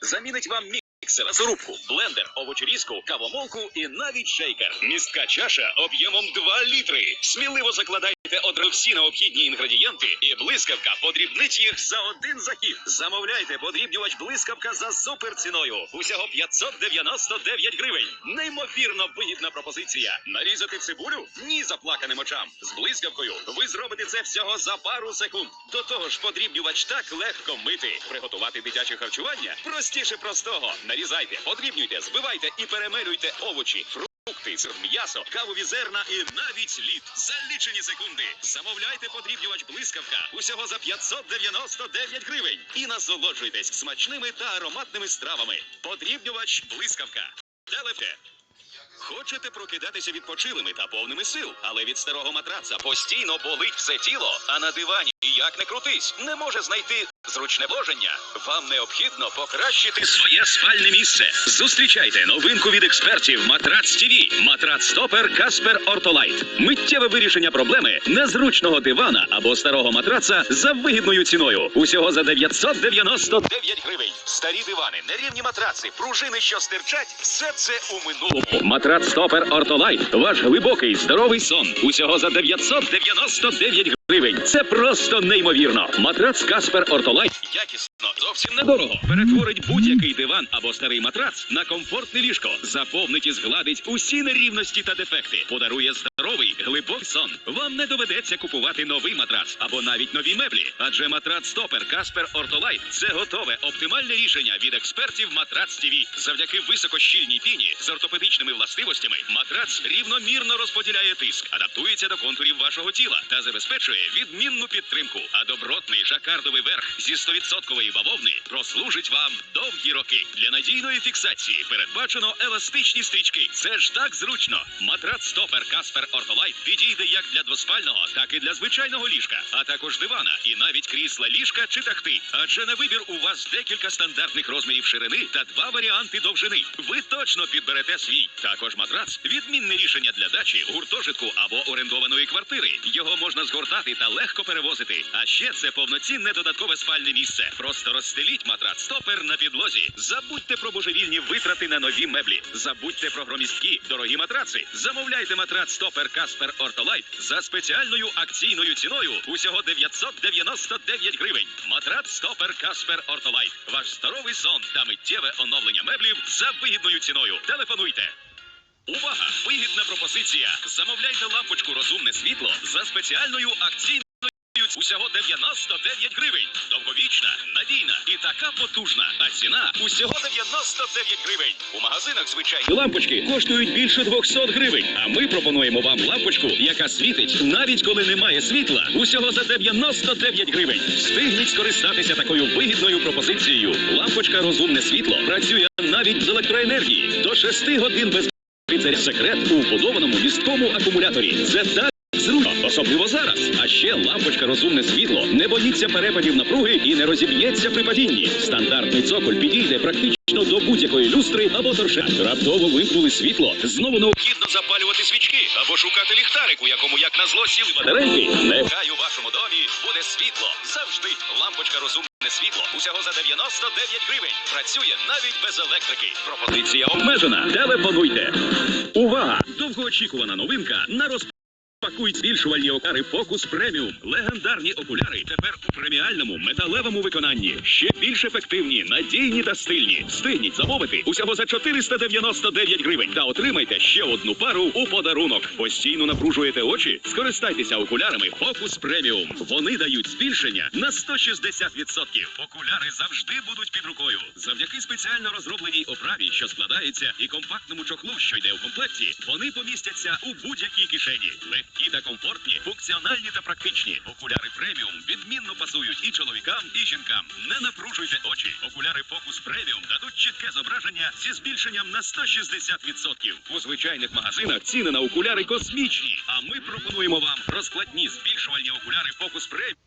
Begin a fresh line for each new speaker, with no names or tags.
Замінить вам міксер, зарубку, блендер, овочерізку, кавомолку і навіть шейкер. Містка чаша об'ємом 2 літри. Сміливо закладайте одразу всі необхідні інгредієнти, і блискавка подрібнить їх за один захід. Замовляйте подрібнювач блискавка за суперціною. Усього 599 гривень. Неймовірно вигідна пропозиція. Нарізати цибулю? Ні заплаканим очам. З блискавкою ви зробите це всього за пару секунд. До того ж, подрібнювач так легко мити. Приготувати дитяче харчування простіше простого. Нарізайте, подрібнюйте, збивайте і перемелюйте овочі. Фрукти, м'ясо, кавові зерна і навіть лід. За лічені секунди. Замовляйте подрібнювач блискавка усього за 599 гривень. І насолоджуйтесь смачними та ароматними стравами. Подрібнювач блискавка. Телефе. Хочете прокидатися відпочилими та повними сил, але від старого матраца постійно болить все тіло, а на дивані як не крутись, не може знайти зручне положення. Вам необхідно покращити своє спальне місце. Зустрічайте новинку від експертів Матрац ТВ. Матрац Стопер Каспер Ортолайт. Миттєве вирішення проблеми незручного дивана або старого матраца за вигідною ціною. Усього за 999 гривень. Старі дивани, нерівні матраци, пружини, що стирчать, все це у минулому. Матрац Стопер Ортолайт. Ваш глибокий здоровий сон. Усього за 999 гривень. Це просто неймовірно. Матрац Каспер Ортолайт якісно, зовсім недорого. Перетворить будь-який диван або старий матрац на комфортне ліжко. Заповнить і згладить усі нерівності та дефекти. Подарує здоровий, глибокий сон. Вам не доведеться купувати новий матрац або навіть нові меблі. Адже матрац Стопер Каспер Ортолайт це готове оптимальне рішення від експертів Матрац ТВ. Завдяки високощільній піні з ортопедичними властивостями матрац рівномірно розподіляє тиск, адаптується до контурів вашого тіла та забезпечує відмінну підтримку. А добротний жакардовий верх зі 100% бавовни прослужить вам довгі роки. Для надійної фіксації передбачено еластичні стрічки. Це ж так зручно. Матрац Стопер Каспер Ортолайт підійде як для двоспального, так і для звичайного ліжка, а також дивана і навіть крісла ліжка чи тахти. Адже на вибір у вас декілька стандартних розмірів ширини та два варіанти довжини. Ви точно підберете свій. Також матрац відмінне рішення для дачі, гуртожитку або орендованої квартири. Його можна згортати та легко перевозити. А ще це повноцінне додаткове спальне місце. Просто розстеліть матрац стопер на підлозі. Забудьте про божевільні витрати на нові меблі. Забудьте про громісткі дорогі матраци. Замовляйте матрац стопер Каспер Ортолайт за спеціальною акційною ціною усього 999 гривень. Матрац стопер Каспер Ортолайт. Ваш здоровий сон та миттєве оновлення меблів за вигідною ціною. Телефонуйте. Увага! Вигідна пропозиція. Замовляйте лампочку розумне світло за спеціальною акційною усього 99 гривень. Довговічна, надійна і така потужна. А ціна усього 99 гривень. У магазинах звичайні лампочки коштують більше 200 гривень. А ми пропонуємо вам лампочку, яка світить навіть коли немає світла. Усього за 99 гривень. Встигніть скористатися такою вигідною пропозицією. Лампочка розумне світло працює навіть з електроенергії до 6 годин без це секрет у вбудованому місткому акумуляторі. Це так зручно, особливо зараз. А ще лампочка розумне світло не боїться перепадів напруги і не розіб'ється при падінні. Стандартний цоколь підійде практично до будь-якої люстри або торша. Раптово вимкнули світло. Знову необхідно запалювати свічки або шукати ліхтарик, у якому як назло сіли батарейки. Нехай у вашому домі буде світло. Завжди лампочка розумне світло. Усього за 99 гривень. Працює навіть без електрики. Пропозиція обмежена. Телефонуйте. Увага! Довгоочікувана новинка на розп... Пакують збільшувальні окуляри Focus Premium. Легендарні окуляри тепер у преміальному металевому виконанні. Ще більш ефективні, надійні та стильні. Встигніть замовити усього за 499 гривень та отримайте ще одну пару у подарунок. Постійно напружуєте очі? Скористайтеся окулярами Focus Premium. Вони дають збільшення на 160%. Окуляри завжди будуть під рукою. Завдяки спеціально розробленій оправі, що складається, і компактному чохлу, що йде у комплекті, вони помістяться у будь-якій кишені. Легкі та комфортні, функціональні та практичні. Окуляри преміум відмінно пасують і чоловікам, і жінкам. Не напружуйте очі. Окуляри Focus преміум дадуть чітке зображення зі збільшенням на 160%. У звичайних магазинах ціни на окуляри космічні. А ми пропонуємо вам розкладні збільшувальні окуляри Focus преміум.